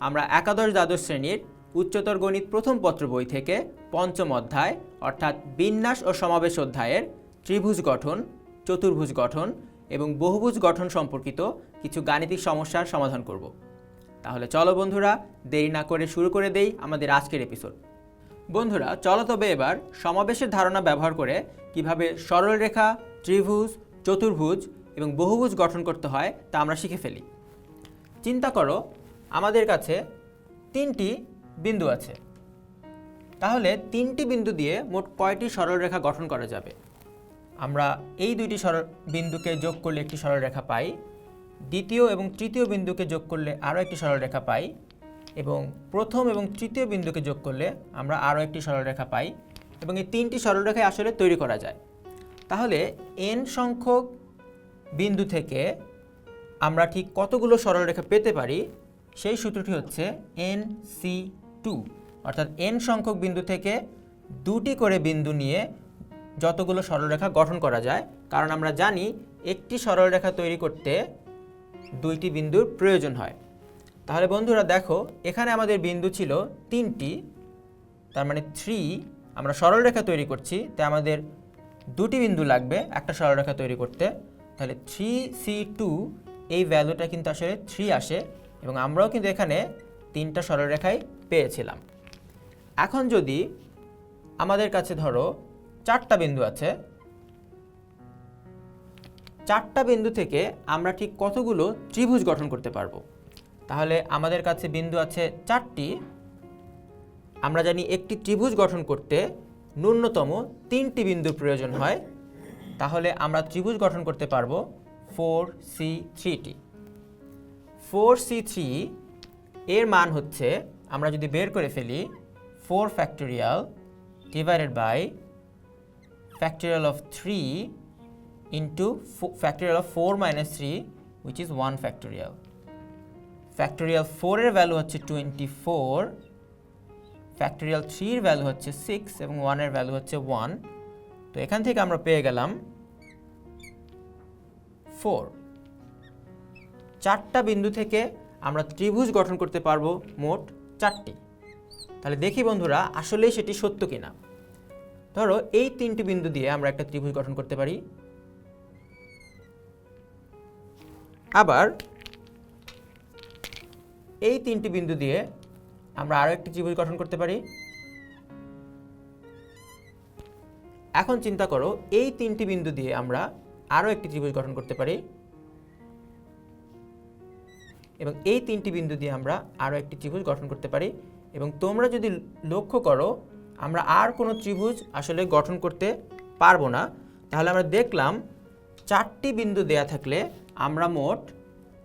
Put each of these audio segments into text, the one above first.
আমরা একাদশ দ্বাদশ শ্রেণির উচ্চতর গণিত প্রথম পত্র বই থেকে পঞ্চম অধ্যায়, অর্থাৎ বিন্যাস ও সমাবেশ অধ্যায়ের ত্রিভুজ গঠন, চতুর্ভুজ গঠন এবং বহুভুজ গঠন সম্পর্কিত কিছু গাণিতিক সমস্যার সমাধান করব। তাহলে চলো বন্ধুরা, দেরি না করে শুরু করে দেই আমাদের আজকের এপিসোড বন্ধুরা, চলো তবে এবার সমাবেশের ধারণা ব্যবহার করে কীভাবে সরলরেখা ত্রিভুজ, চতুর্ভুজ এবং বহুভুজ গঠন করতে হয় তা আমরা শিখে ফেলি। চিন্তা করো আমাদের কাছে তিনটি বিন্দু আছে। তাহলে তিনটি বিন্দু দিয়ে মোট কয়টি সরলরেখা গঠন করা যাবে? আমরা এই দুইটি সরল বিন্দুকে যোগ করলে একটি সরলরেখা পাই, দ্বিতীয় এবং তৃতীয় বিন্দুকে যোগ করলে আরও একটি সরলরেখা পাই, এবং প্রথম এবং তৃতীয় বিন্দুকে যোগ করলে আমরা আরও একটি সরলরেখা পাই, এবং এই তিনটি সরলরেখায় আসলে তৈরি করা যায়। তাহলে এন সংখ্যক বিন্দু থেকে আমরা ঠিক কতগুলো সরলরেখা পেতে পারি? সেই সূত্রটি হচ্ছে এন সি টু। অর্থাৎ এন সংখ্যক বিন্দু থেকে দুটি করে বিন্দু নিয়ে যতগুলো সরলরেখা গঠন করা যায়, কারণ আমরা জানি একটি সরলরেখা তৈরি করতে দুইটি বিন্দুর প্রয়োজন হয়। তাহলে বন্ধুরা দেখো, এখানে আমাদের বিন্দু ছিল তিনটি, তার মানে থ্রি। আমরা সরলরেখা তৈরি করছি, তাই আমাদের দুটি বিন্দু লাগবে একটা সরলরেখা তৈরি করতে। তাহলে থ্রি সি টু, এই ভ্যালুটা কিন্তু আসলে থ্রি আসে। এবং আমরাও কিন্তু এখানে তিনটা সরলরেখাই পেয়েছিলাম। এখন যদি আমাদের কাছে ধরো চারটা বিন্দু আছে, চারটা বিন্দু থেকে আমরা ঠিক কতগুলো ত্রিভুজ গঠন করতে পারব? তাহলে আমাদের কাছে বিন্দু আছে চারটি। আমরা জানি একটি ত্রিভুজ গঠন করতে ন্যূনতম তিনটি বিন্দুর প্রয়োজন হয়। তাহলে আমরা ত্রিভুজ গঠন করতে পারব four C thirty four C three এর মান হচ্ছে, আমরা যদি বের করে ফেলি, four factorial divided by 3 into fo- factorial of 4 minus 3 which is 1 factorial. Factorial 4 এর ভ্যালু হচ্ছে 24 factorial 3 এর ভ্যালু হচ্ছে 6 এবং 1 এর ভ্যালু হচ্ছে 1 তো এখান থেকে আমরা পেয়ে গেলাম 4 চারটা বিন্দু থেকে আমরা ত্রিভুজ গঠন করতে পারব মোট চারটি। তাহলে দেখি বন্ধুরা, আসলেই সেটি সত্য কিনা? ধরো এই তিনটি বিন্দু দিয়ে আমরা একটা ত্রিভুজ গঠন করতে পারি। আবার এই তিনটি বিন্দু দিয়ে আমরা আরও একটি ত্রিভুজ গঠন করতে পারি। এখন চিন্তা করো, এই তিনটি বিন্দু দিয়ে আমরা আরও একটি ত্রিভুজ গঠন করতে পারি। এবং এই তিনটি বিন্দু দিয়ে আমরা আরও একটি ত্রিভুজ গঠন করতে পারি। এবং তোমরা যদি লক্ষ্য করো, আমরা আর কোনো ত্রিভুজ আসলে গঠন করতে পারব না। তাহলে আমরা দেখলাম চারটি বিন্দু দেয়া থাকলে আমরা মোট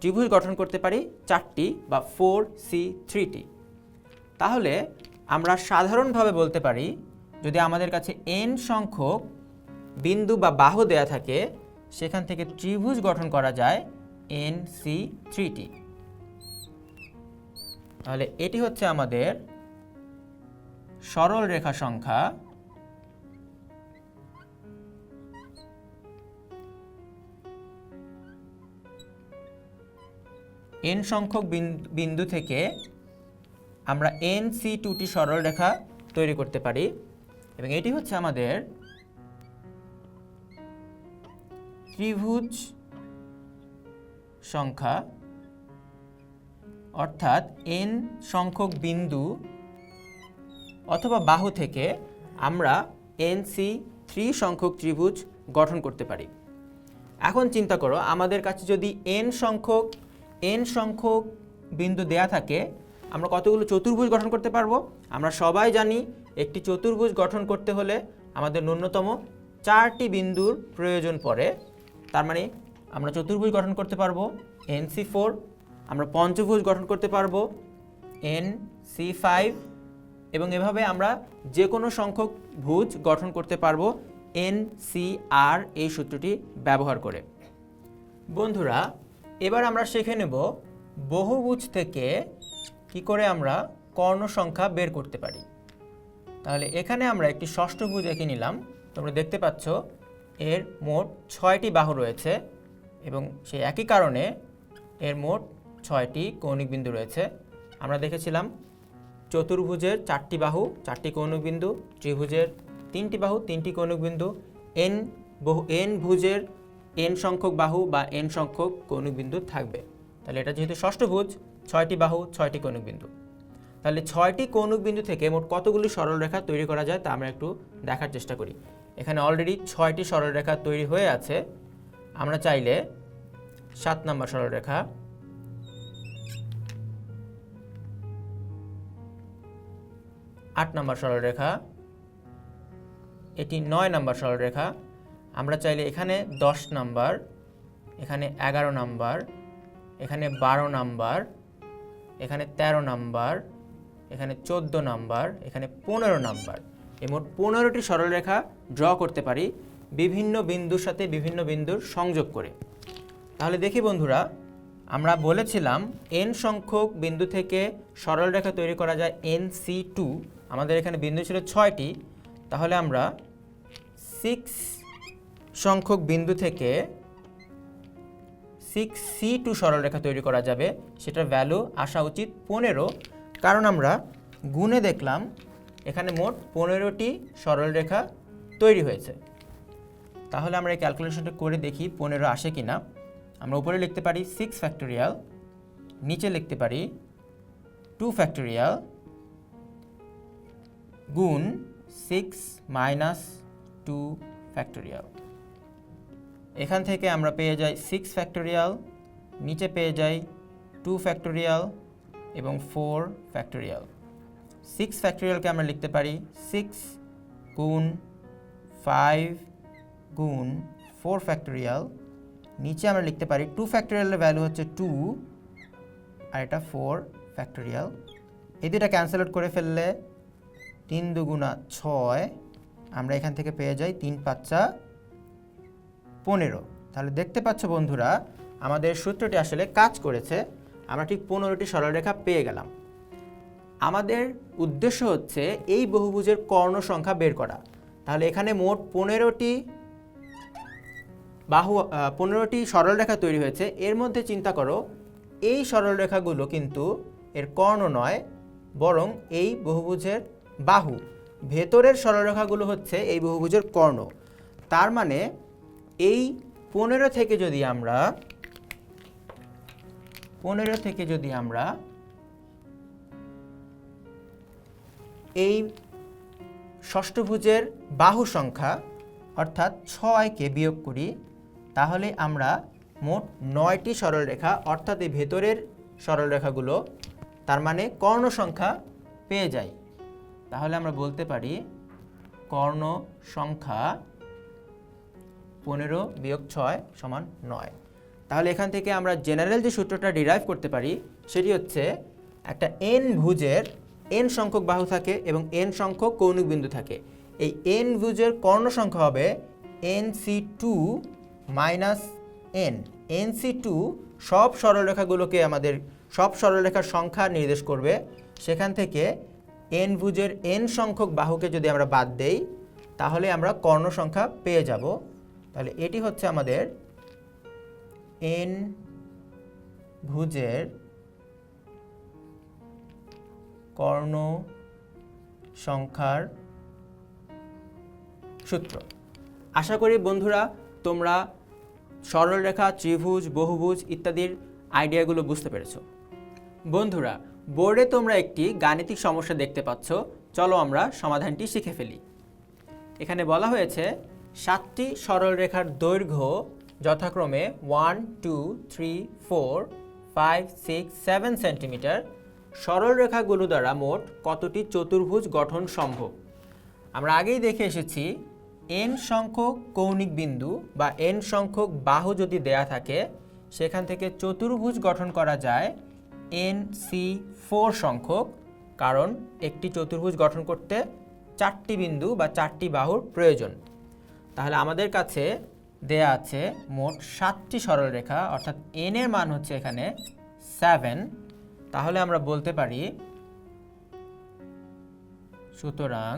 ত্রিভুজ গঠন করতে পারি চারটি বা ফোর, সি, থ্রিটি। তাহলে আমরা সাধারণভাবে বলতে পারি, যদি আমাদের কাছে এন সংখ্যক বিন্দু বা বাহু দেয়া থাকে, সেখান থেকে ত্রিভুজ গঠন করা যায় এন সি থ্রিটি। তাহলে এটি হচ্ছে আমাদের সরল রেখা সংখ্যা এন সংখ্যক বিন- বিন্দু থেকে আমরা এন সি টুটি সরল রেখা তৈরি করতে পারি। এবং এটি হচ্ছে আমাদের ত্রিভুজ সংখ্যা। অর্থাৎ এন সংখ্যক বিন্দু অথবা বাহু থেকে আমরা এনসি থ্রি সংখ্যক ত্রিভুজ গঠন করতে পারি। এখন চিন্তা করো, আমাদের কাছে যদি এন সংখ্যক এন সংখ্যক বিন্দু দেয়া থাকে, আমরা কতগুলো চতুর্ভুজ গঠন করতে পারব? আমরা সবাই জানি একটি চতুর্ভুজ গঠন করতে হলে আমাদের ন্যূনতম চারটি বিন্দুর প্রয়োজন পড়ে। তার মানে আমরা চতুর্ভুজ গঠন করতে পারব এনসি ফোর আমরা পঞ্চভুজ গঠন করতে পারব এন সি ফাইভ এবং এভাবে আমরা যে কোনো সংখ্যক ভুজ গঠন করতে পারব এন সি আর এই সূত্রটি ব্যবহার করে। বন্ধুরা, এবার আমরা শিখে নেব বহুভুজ থেকে কি করে আমরা কর্ণ সংখ্যা বের করতে পারি। তাহলে এখানে আমরা একটি ষষ্ঠভুজ এঁকে নিলাম। তোমরা দেখতে পাচ্ছ, এর মোট ছয়টি বাহু রয়েছে এবং সেই একই কারণে এর মোট ছয়টি কৌণিক বিন্দু রয়েছে। আমরা দেখেছিলাম চতুর্ভুজের চারটি বাহু, চারটি কৌণিক বিন্দু, ত্রিভুজের তিনটি বাহু, তিনটি কৌণিক বিন্দু এন বহু এন ভুজের এন সংখ্যক বাহু বা এন সংখ্যক কৌণিক বিন্দু থাকবে। তাহলে এটা যেহেতু ষষ্ঠভুজ ছয়টি বাহু, ছয়টি কৌণিক বিন্দু। তাহলে ছয়টি কৌণিক বিন্দু থেকে মোট কতগুলি সরলরেখা তৈরি করা যায় তা আমরা একটু দেখার চেষ্টা করি। এখানে অলরেডি ছয়টি সরলরেখা তৈরি হয়ে আছে। আমরা চাইলে সাত নম্বর সরলরেখা আট নম্বর সরলরেখা, এটি নয় নম্বর সরলরেখা। আমরা চাইলে এখানে দশ নাম্বার, এখানে এগারো নাম্বার, এখানে বারো নাম্বার, এখানে ১৩ নাম্বার, এখানে চোদ্দ নাম্বার, এখানে পনেরো নাম্বার। এই মোট পনেরোটি সরলরেখা ড্র করতে পারি বিভিন্ন বিন্দুর সাথে বিভিন্ন বিন্দুর সংযোগ করে। তাহলে দেখি বন্ধুরা, আমরা বলেছিলাম এন সংখ্যক বিন্দু থেকে সরলরেখা তৈরি করা যায় এন সি টু আমাদের এখানে বিন্দু ছিল ছয়টি, তাহলে আমরা সিক্স সংখ্যক বিন্দু থেকে সিক্স সি টু সরলরেখা তৈরি করা যাবে। সেটার ভ্যালু আসা উচিত পনেরো, কারণ আমরা গুণে দেখলাম এখানে মোট পনেরোটি সরলরেখা তৈরি হয়েছে। তাহলে আমরা এই ক্যালকুলেশনটা করে দেখি পনেরো আসে কি না আমরা উপরে লিখতে পারি সিক্স ফ্যাক্টোরিয়াল নিচে লিখতে পারি টু ফ্যাক্টোরিয়াল গুণ সিক্স মাইনাস টু ফ্যাক্টোরিয়াল এখান থেকে আমরা পেয়ে যাই সিক্স ফ্যাক্টোরিয়াল নিচে পেয়ে যাই টু ফ্যাক্টোরিয়াল এবং ফোর ফ্যাক্টোরিয়াল সিক্স ফ্যাক্টোরিয়ালকে আমরা লিখতে পারি সিক্স গুণ ফাইভ গুণ ফোর ফ্যাক্টোরিয়াল নিচে আমরা লিখতে পারি টু ফ্যাক্টোরিয়ালের ভ্যালু হচ্ছে টু আর এটা ফোর ফ্যাক্টোরিয়াল এই দুটা ক্যান্সেল আউট করে ফেললে তিন দুগুণা ছয়, আমরা এখান থেকে পেয়ে যাই তিন পাঁচা পনেরো। তাহলে দেখতে পাচ্ছ বন্ধুরা, আমাদের সূত্রটি আসলে কাজ করেছে, আমরা ঠিক পনেরোটি সরলরেখা পেয়ে গেলাম। আমাদের উদ্দেশ্য হচ্ছে এই বহুভুজের কর্ণ সংখ্যা বের করা। তাহলে এখানে মোট পনেরোটি বাহু পনেরোটি সরলরেখা তৈরি হয়েছে। এর মধ্যে চিন্তা করো, এই সরলরেখাগুলো কিন্তু এর কর্ণ নয়, বরং এই বহুভুজের বাহু। ভেতরের সরলরেখাগুলো হচ্ছে এই বহুভুজের কর্ণ। তার মানে এই পনেরো থেকে যদি আমরা, পনেরো থেকে যদি আমরা এই ষষ্ঠভুজের বাহু সংখ্যা, অর্থাৎ ছয়কে বিয়োগ করি, তাহলে আমরা মোট নয়টি সরলরেখা, অর্থাৎ এই ভেতরের সরলরেখাগুলো, তার মানে কর্ণ সংখ্যা পেয়ে যাই। তাহলে আমরা বলতে পারি কর্ণ সংখ্যা পনেরো বিয়োগ ছয় সমান নয়। তাহলে এখান থেকে আমরা জেনারেল যে সূত্রটা ডিরাইভ করতে পারি, সেটি হচ্ছে একটা এন ভুজের এন সংখ্যক বাহু থাকে এবং এন সংখ্যক কৌণিক বিন্দু থাকে। এই এন ভুজের কর্ণ সংখ্যা হবে N C two minus N N C two সব সরলরেখাগুলোকে আমাদের, সব সরলরেখার সংখ্যা নির্দেশ করবে। সেখান থেকে এন ভুজের এন সংখ্যক বাহুকে যদি আমরা বাদ দেই, তাহলে আমরা কর্ণ সংখ্যা পেয়ে যাব। তাহলে এটি হচ্ছে আমাদের এন ভুজের কর্ণ সংখ্যার সূত্র। আশা করি বন্ধুরা, তোমরা সরলরেখা, ত্রিভুজ, বহুভুজ ইত্যাদির আইডিয়াগুলো বুঝতে পেরেছ। বন্ধুরা বোর্ডে তোমরা একটি গাণিতিক সমস্যা দেখতে পাচ্ছ। চলো আমরা সমাধানটি শিখে ফেলি। এখানে বলা হয়েছে, সাতটি সরলরেখার দৈর্ঘ্য যথাক্রমে one two three four five six seven centimetre সরলরেখাগুলো দ্বারা মোট কতটি চতুর্ভুজ গঠন সম্ভব? আমরা আগেই দেখে এসেছি এন সংখ্যক কৌণিক বিন্দু বা এন সংখ্যক বাহু যদি দেয়া থাকে, সেখান থেকে চতুর্ভুজ গঠন করা যায় এন সি ফোর সংখ্যক, কারণ একটি চতুর্ভুজ গঠন করতে চারটি বিন্দু বা চারটি বাহুর প্রয়োজন। তাহলে আমাদের কাছে দেয়া আছে মোট সাতটি সরলরেখা অর্থাৎ এন এর মান হচ্ছে এখানে সেভেন তাহলে আমরা বলতে পারি, সুতরাং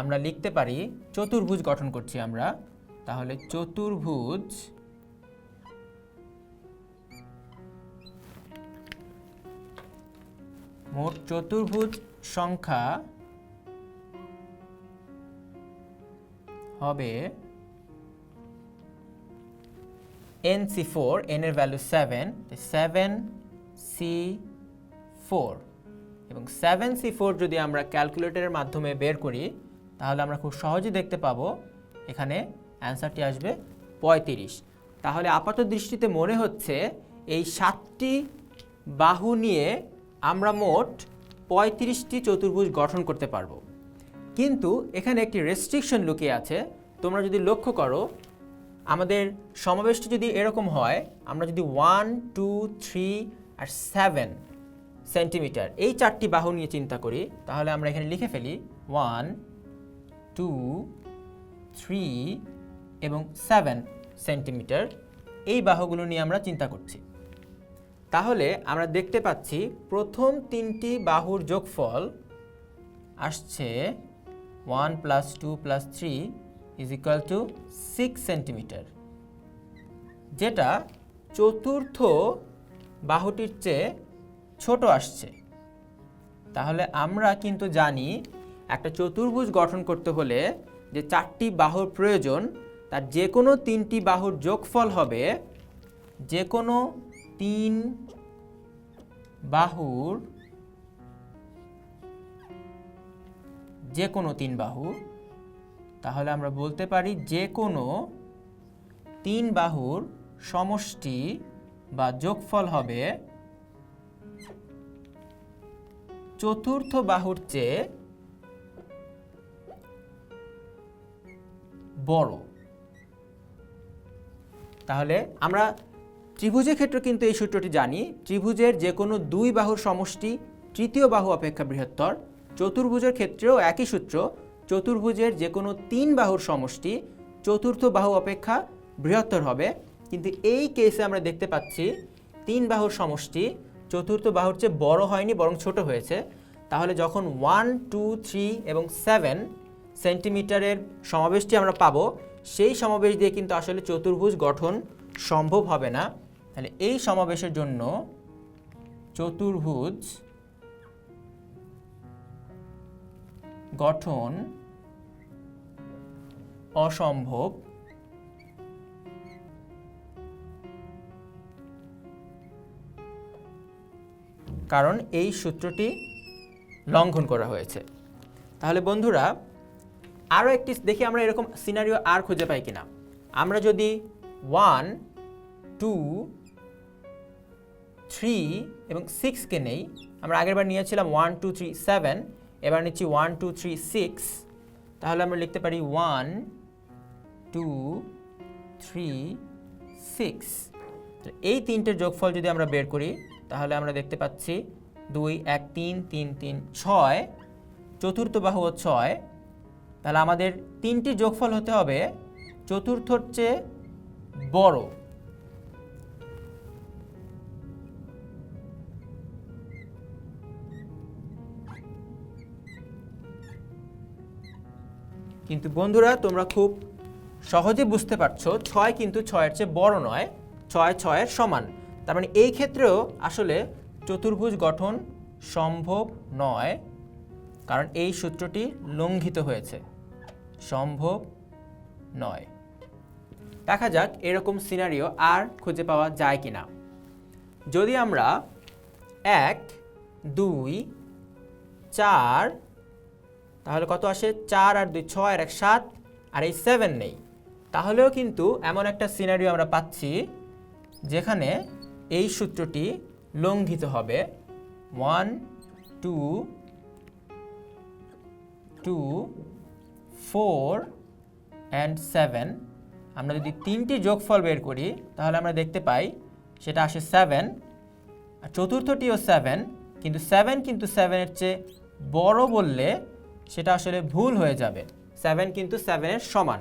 আমরা লিখতে পারি, চতুর্ভুজ গঠন করছি আমরা, তাহলে চতুর্ভুজ মোট চতুর্ভুজ সংখ্যা হবে এন সি ফোর এন এর value seven seven C four এবং সেভেন সি ফোর যদি আমরা ক্যালকুলেটরের মাধ্যমে বের করি, তাহলে আমরা খুব সহজে দেখতে পাবো, এখানে অ্যান্সারটি আসবে পঁয়ত্রিশ। তাহলে আপাত দৃষ্টিতে মনে হচ্ছে এই সাতটি বাহু নিয়ে আমরা মোট পঁয়ত্রিশটি চতুর্ভুজ গঠন করতে পারব। কিন্তু এখানে একটি রেস্ট্রিকশন লুকিয়ে আছে। তোমরা যদি লক্ষ্য করো, আমাদের সমাবেশটি যদি এরকম হয়, আমরা যদি ওয়ান টু থ্রি আর সেভেন সেন্টিমিটার এই চারটি বাহু নিয়ে চিন্তা করি, তাহলে আমরা এখানে লিখে ফেলি ওয়ান টু থ্রি এবং সেভেন সেন্টিমিটার এই বাহুগুলো নিয়ে আমরা চিন্তা করছি। তাহলে আমরা দেখতে পাচ্ছি প্রথম তিনটি বাহুর যোগফল আসছে one plus two plus three is equal to six centimetre, যেটা চতুর্থ বাহুটির চেয়ে ছোট আসছে। তাহলে আমরা কিন্তু জানি একটা চতুর্ভুজ গঠন করতে হলে যে চারটি বাহুর প্রয়োজন, তার যে কোনো তিনটি বাহুর যোগফল হবে যে কোনো তিন বাহুর যে কোনো তিন বাহু তাহলে আমরা বলতে পারি যে কোনো তিন বাহুর সমষ্টি বা যোগফল হবে চতুর্থ বাহুর চেয়ে বড়। তাহলে আমরা ত্রিভুজের ক্ষেত্রে কিন্তু এই সূত্রটি জানি। ত্রিভুজের যে কোনো দুই বাহুর সমষ্টি, তৃতীয় বাহু অপেক্ষা বৃহত্তর। চতুর্ভুজের ক্ষেত্রেও একই সূত্র। চতুর্ভুজের যে কোনো তিন বাহুর সমষ্টি, চতুর্থ বাহু অপেক্ষা বৃহত্তর হবে। কিন্তু এই কেসে আমরা দেখতে পাচ্ছি, তিন বাহুর সমষ্টি, চতুর্থ বাহুর চেয়ে বড় হয়নি, বরং ছোট হয়েছে। তাহলে যখন ওয়ান টু থ্রি এবং সেভেন সেন্টিমিটারের সমাবেশটি আমরা পাবো, সেই সমাবেশ দিয়ে কিন্তু আসলে চতুর্ভুজ গঠন সম্ভব হবে না। তাহলে এই সমাবেশের জন্য চতুর্ভুজ গঠন অসম্ভব কারণ এই সূত্রটি লঙ্ঘন করা হয়েছে। তাহলে বন্ধুরা, আরও একটি দেখি আমরা এরকম সিনারিও আর খুঁজে পাই কিনা। আমরা যদি ওয়ান টু থ্রি এবং সিক্সকে নেই। আমরা আগেরবার নিয়েছিলাম ওয়ান টু থ্রি সেভেন এবার নিচ্ছি ওয়ান টু থ্রি সিক্স তাহলে আমরা লিখতে পারি ওয়ান টু থ্রি সিক্স এই তিনটের যোগফল যদি আমরা বের করি, তাহলে আমরা দেখতে পাচ্ছি দুই, এক, তিন তিন তিন, ছয়, চতুর্থ বাহু ছয়। তাহলে আমাদের তিনটি যোগফল হতে হবে চতুর্থর চেয়ে বড়। কিন্তু বন্ধুরা, তোমরা খুব সহজে বুঝতে পারছ, ছয় কিন্তু ছয়ের চেয়ে বড় নয়, ছয় ছয়ের সমান। তার মানে এই ক্ষেত্রেও আসলে চতুর্ভুজ গঠন সম্ভব নয়, কারণ এই সূত্রটি লঙ্ঘিত হয়েছে। সম্ভব নয়। দেখা যাক এরকম সিনারিও আর খুঁজে পাওয়া যায় কি না যদি আমরা এক, দুই, চার তাহলে কত আসে? চার আর দুই, ছয় আর এক, সাত, আর এই সেভেন নেই। তাহলেও কিন্তু এমন একটা সিনারিও আমরা পাচ্ছি যেখানে এই সূত্রটি লঙ্ঘিত হবে। One two two four and seven আমরা যদি তিনটি যোগফল বের করি, তাহলে আমরা দেখতে পাই সেটা আসে সেভেন আর চতুর্থটিও সেভেন কিন্তু সেভেন কিন্তু সেভেনের চেয়ে বড় বললে সেটা আসলে ভুল হয়ে যাবে। সেভেন কিন্তু সেভেনের সমান।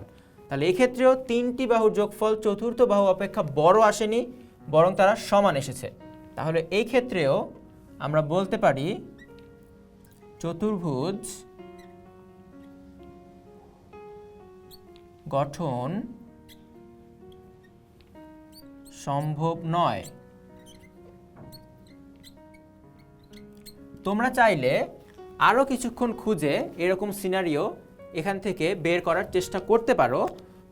তাহলে এক্ষেত্রেও তিনটি বাহুর যোগফল চতুর্থ বাহু অপেক্ষা বড় আসেনি, বরং তারা সমান এসেছে। তাহলে এই ক্ষেত্রেও আমরা বলতে পারি চতুর্ভুজ গঠন সম্ভব নয়। তোমরা চাইলে আরও কিছুক্ষণ খুঁজে এরকম সিনারিও এখান থেকে বের করার চেষ্টা করতে পারো।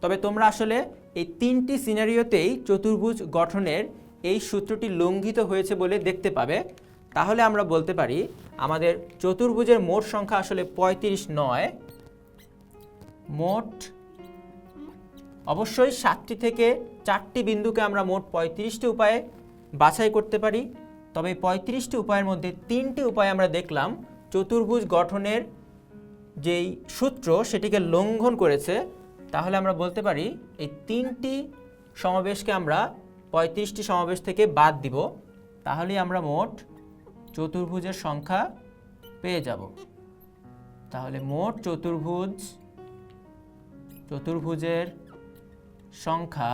তবে তোমরা আসলে এই তিনটি সিনারিওতেই চতুর্ভুজ গঠনের এই সূত্রটি লঙ্ঘিত হয়েছে বলে দেখতে পাবে। তাহলে আমরা বলতে পারি, আমাদের চতুর্ভুজের মোট সংখ্যা আসলে পঁয়ত্রিশ নয়। মোট অবশ্যই সাতটি থেকে চারটি বিন্দুকে আমরা মোট পঁয়ত্রিশটি উপায়ে বাছাই করতে পারি। তবে পঁয়ত্রিশটি উপায়ের মধ্যে তিনটি উপায় আমরা দেখলাম। চতুর্ভুজ গঠনের যেই সূত্র সেটিকে লঙ্ঘন করেছে, তাহলে আমরা বলতে পারি এই তিনটি সমাবেশকে আমরা পঁয়ত্রিশটি সমাবেশ থেকে বাদ দিব। তাহলেই আমরা মোট চতুর্ভুজের সংখ্যা পেয়ে যাব। তাহলে মোট চতুর্ভুজ, চতুর্ভুজের সংখ্যা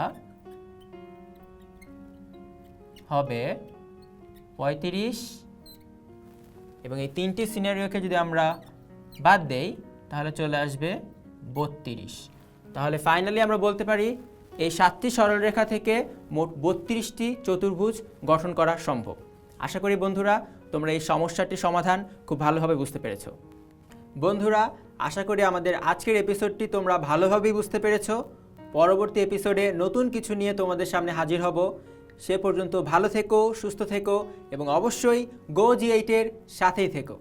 হবে পঁয়ত্রিশ এবং এই তিনটি সিনারিওকে যদি আমরা বাদ দেই, তাহলে চলে আসবে বত্রিশ। তাহলে ফাইনালি আমরা বলতে পারি, এই সাতটি সরলরেখা থেকে মোট বত্রিশটি চতুর্ভুজ গঠন করা সম্ভব। আশা করি বন্ধুরা, তোমরা এই সমস্যাটির সমাধান খুব ভালোভাবে বুঝতে পেরেছ। বন্ধুরা, আশা করি আমাদের আজকের এপিসোডটি তোমরা ভালোভাবেই বুঝতে পেরেছ। পরবর্তী এপিসোডে নতুন কিছু নিয়ে তোমাদের সামনে হাজির হব। সে পর্যন্ত ভালো থেকো সুস্থ থেকো এবং অবশ্যই গো জি এইটের সাথেই থেকো।